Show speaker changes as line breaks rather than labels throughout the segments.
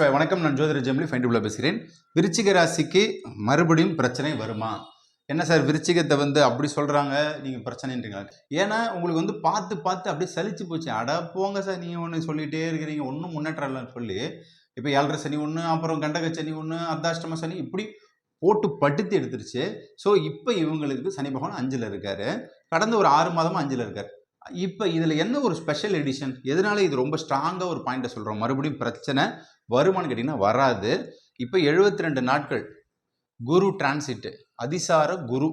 நமசிவாய் வணக்கம். நான் ஜோதிர ஜெம்லி ஃபைண்டுள்ள பேசுகிறேன். விருச்சிக ராசிக்கு மறுபடியும் பிரச்சனை வருமா? என்ன சார் விருச்சிகத்தை வந்து அப்படி சொல்கிறாங்க நீங்கள் பிரச்சனைன்றீங்களா? ஏன்னா உங்களுக்கு வந்து பார்த்து பார்த்து அப்படியே சலிச்சு போச்சு. அட போங்க சார் நீங்கள் ஒன்று சொல்லிகிட்டே இருக்கிறீங்க. ஒன்றும் முன்னேற்றம் இல்லைன்னு சொல்லி இப்போ ஏழரை சனி ஒன்று அப்புறம் கண்டக சனி ஒன்று அர்த்தாஷ்டம சனி இப்படி போட்டு படுத்து எடுத்துருச்சு. ஸோ இப்போ இவங்களுக்கு சனி பகவான் அஞ்சில் இருக்காரு. கடந்த ஒரு ஆறு மாதமாக அஞ்சில் இருக்கார். இப்போ இதில் என்ன ஒரு ஸ்பெஷல் எடிஷன் எதனால இது ரொம்ப ஸ்ட்ராங்காக ஒரு பாயிண்ட்டை சொல்கிறோம் மறுபடியும் பிரச்சனை வருமானு கேட்டிங்கன்னா வராது. இப்போ எழுபத்தி ரெண்டு நாட்கள் குரு டிரான்சிட்டு அதிசார குரு.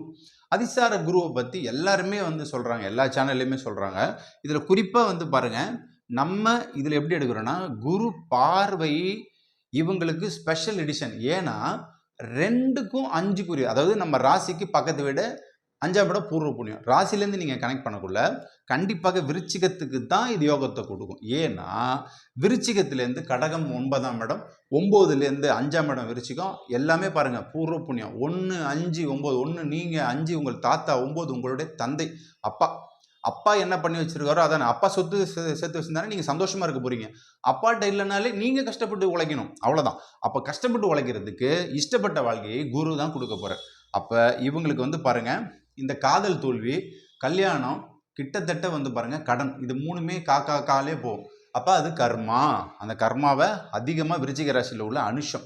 அதிசார குருவை பற்றி எல்லாருமே வந்து சொல்கிறாங்க எல்லா சேனல்லையுமே சொல்கிறாங்க இதில் குறிப்பாக வந்து பாருங்கள் நம்ம இதில் எப்படி எடுக்கிறோன்னா குரு பார்வை இவங்களுக்கு ஸ்பெஷல் எடிஷன் ஏன்னா ரெண்டுக்கும் அஞ்சுக்குரிய அதாவது நம்ம ராசிக்கு பக்கத்து விட அஞ்சாம் இடம் பூர்வ புண்ணியம். ராசிலேருந்து நீங்கள் கனெக்ட் பண்ணக்குள்ள கண்டிப்பாக விருச்சிகத்துக்கு தான் இது யோகத்தை கொடுக்கும். ஏன்னா விருச்சிகத்துலேருந்து கடகம் ஒன்பதாம் இடம் ஒம்போதுலேருந்து அஞ்சாம் இடம் விருச்சிகம். எல்லாமே பாருங்கள் பூர்வ புண்ணியம். ஒன்று அஞ்சு ஒம்பது. ஒன்று நீங்கள் அஞ்சு உங்கள் தாத்தா ஒம்பது உங்களுடைய தந்தை அப்பா. அப்பா என்ன பண்ணி வச்சிருக்காரோ அதானே. அப்பா சொத்து சேர்த்து வச்சிருந்தானே நீங்கள் சந்தோஷமாக இருக்க போகிறீங்க அப்பாட்ட இல்லைனாலே நீங்கள் கஷ்டப்பட்டு உழைக்கணும். அவ்வளோதான் அப்போ கஷ்டப்பட்டு உழைக்கிறதுக்கு இஷ்டப்பட்ட வாழ்க்கையை குரு தான் கொடுக்க போகிறார் அப்போ இவங்களுக்கு வந்து பாருங்க இந்த காதல் தோல்வி கல்யாணம் கிட்டத்தட்ட வந்து பாருங்கள் கடன். இது மூணுமே காக்கா காலே போகும். அப்போ அது கர்மா. அந்த கர்மாவை அதிகமாக விருச்சிக ராசியில் உள்ள அனுஷம்.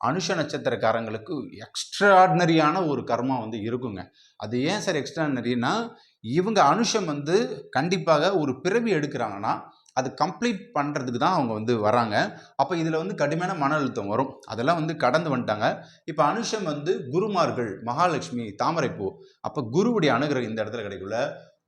அனுஷ நட்சத்திரக்காரங்களுக்கு எக்ஸ்ட்ராடினரியான ஒரு கர்மா வந்து இருக்குங்க. அது ஏன் சார் எக்ஸ்ட்ராடினரினா இவங்க அனுஷம் வந்து கண்டிப்பாக ஒரு பிறவி எடுக்கிறாங்கன்னா அது கம்ப்ளீட் பண்ணுறதுக்கு தான் அவங்க வந்து வராங்க. அப்போ இதில் வந்து கடுமையான மன அழுத்தம் வரும். அதெல்லாம் வந்து கடந்து வந்துட்டாங்க. இப்போ அனுஷம் வந்து குருமார்கள் மகாலட்சுமி தாமரைப்பூ அப்போ குருவுடைய அனுகிரகம் இந்த இடத்துல கிடைக்கல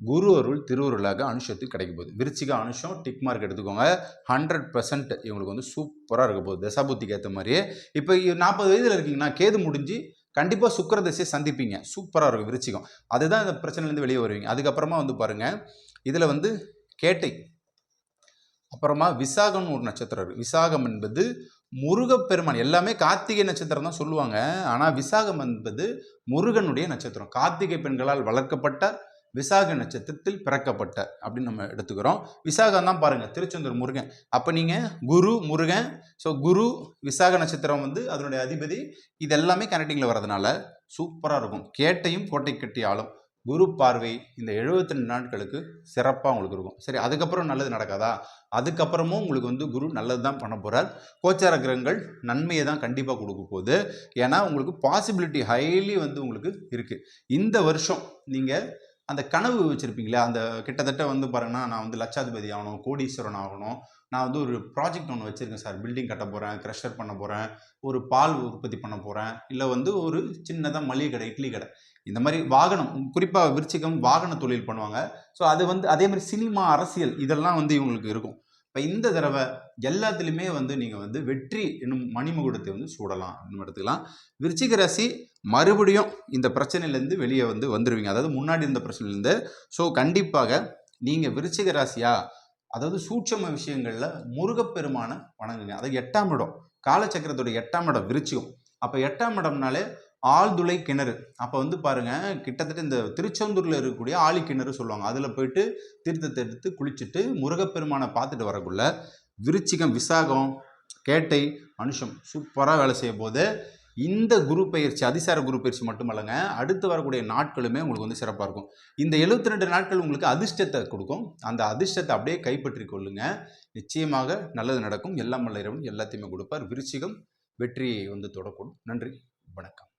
குரு அருள் திருவருளாக அனுஷத்துக்கு கிடைக்க போகுது. விருச்சிக அனுஷம் டிக் மார்க் எடுத்துக்கோங்க. ஹண்ட்ரட் பர்சன்ட் இவங்களுக்கு வந்து சூப்பராக இருக்க போகுது. தசாபுத்திக்கு ஏற்ற மாதிரியே. இப்போ நாற்பது வயதில் இருக்கீங்கன்னா கேது முடிஞ்சு கண்டிப்பாக சுக்கிர திசையை சந்திப்பீங்க. சூப்பராக இருக்கும் விருச்சிகம். அதுதான் இந்த பிரச்சனையிலேருந்து வெளியே வருவீங்க. அதுக்கப்புறமா வந்து பாருங்கள் இதில் வந்து கேட்டை. அப்புறமா விசாகம்னு ஒரு நட்சத்திரம் இருக்குது விசாகம் என்பது முருகப்பெருமான். எல்லாமே கார்த்திகை நட்சத்திரம் தான் சொல்லுவாங்க. ஆனால் விசாகம் என்பது முருகனுடைய நட்சத்திரம். கார்த்திகை பெண்களால் வளர்க்கப்பட்ட விசாக நட்சத்திரத்தில் பிறக்கப்பட்ட அப்படின்னு நம்ம எடுத்துக்கிறோம். விசாகம் தான் பாருங்கள் திருச்செந்தூர் முருகன். அப்போ நீங்கள் குரு முருகன் ஸோ குரு விசாக நட்சத்திரம் வந்து அதனுடைய அதிபதி. இது எல்லாமே கனெக்டிங்கில் வரதுனால சூப்பராக இருக்கும். கேட்டையும் கோட்டை கட்டி ஆளும். குரு பார்வை இந்த 72 நாட்களுக்கு சிறப்பாக உங்களுக்கு இருக்கும். சரி அதுக்கப்புறம் நல்லது நடக்காதா? அதுக்கப்புறமும் உங்களுக்கு வந்து குரு நல்லது தான் பண்ண போகிறார் கோச்சார கிரகங்கள் நன்மையை தான் கண்டிப்பாக கொடுக்க போகுது. ஏன்னா உங்களுக்கு பாசிபிலிட்டி ஹைலி வந்து உங்களுக்கு இருக்குது இந்த வருஷம் நீங்கள் அந்த கனவு வச்சுருப்பீங்களே அந்த கிட்டத்தட்ட வந்து பாருங்கன்னா நான் வந்து லட்சாதிபதி ஆகணும் கோடீஸ்வரன் ஆகணும். நான் வந்து ஒரு ப்ராஜெக்ட் ஒன்று வச்சுருக்கேன் சார். பில்டிங் கட்ட போகிறேன் க்ரஷர் பண்ண போகிறேன் ஒரு பால் உற்பத்தி பண்ண போகிறேன் இல்லை வந்து ஒரு சின்னதாக மளிகை கடை இட்லி கடை. இந்த மாதிரி வாகனம் குறிப்பாக விருச்சிகம் வாகன தொழில் பண்ணுவாங்க. ஸோ அது வந்து அதே மாதிரி சினிமா அரசியல் இதெல்லாம் வந்து இவங்களுக்கு இருக்கும். இப்போ இந்த தடவை எல்லாத்துலேயுமே வந்து நீங்கள் வந்து வெற்றி என்னும் மணிமுகூடத்தை வந்து சூடலாம் எடுத்துக்கலாம். விருச்சிக ராசி மறுபடியும் இந்த பிரச்சனையிலேருந்து வெளியே வந்து வந்துடுவீங்க அதாவது முன்னாடி இருந்த பிரச்சனையிலேருந்து. ஸோ கண்டிப்பாக நீங்கள் விருச்சிக ராசியா அதாவது சூட்சம விஷயங்களில் முருகப்பெருமான வணங்குங்க. அதாவது எட்டாம் இடம். காலச்சக்கரத்துடைய எட்டாம் இடம் விருச்சிகம். அப்போ எட்டாம் இடம்னாலே ஆழ்துளை கிணறு. அப்போ வந்து பாருங்க கிட்டத்தட்ட இந்த திருச்செந்தூரில் இருக்கக்கூடிய ஆழி கிணறு சொல்லுவாங்க. அதில் போயிட்டு தீர்த்தத்தை எடுத்து குளிச்சுட்டு முருகப்பெருமானை பார்த்துட்டு வரக்குள்ள விருச்சிகம் விசாகம் கேட்டை அனுஷம் சூப்பராக வேலை செய்யும் போது இந்த குரு பயிற்சி அதிசார குரு பயிற்சி மட்டுமல்லங்க அடுத்து வரக்கூடிய நாட்களுமே உங்களுக்கு வந்து சிறப்பாக இருக்கும். இந்த 72 ரெண்டு நாட்கள் உங்களுக்கு அதிர்ஷ்டத்தை கொடுக்கும். அந்த அதிர்ஷ்டத்தை அப்படியே கைப்பற்றி கொள்ளுங்க. நிச்சயமாக நல்லது நடக்கும். எல்லாம் வல்ல எல்லாத்தையுமே கொடுப்பார். விருச்சிகம் வெற்றியை வந்து தொடக்கூடும். நன்றி. வணக்கம்.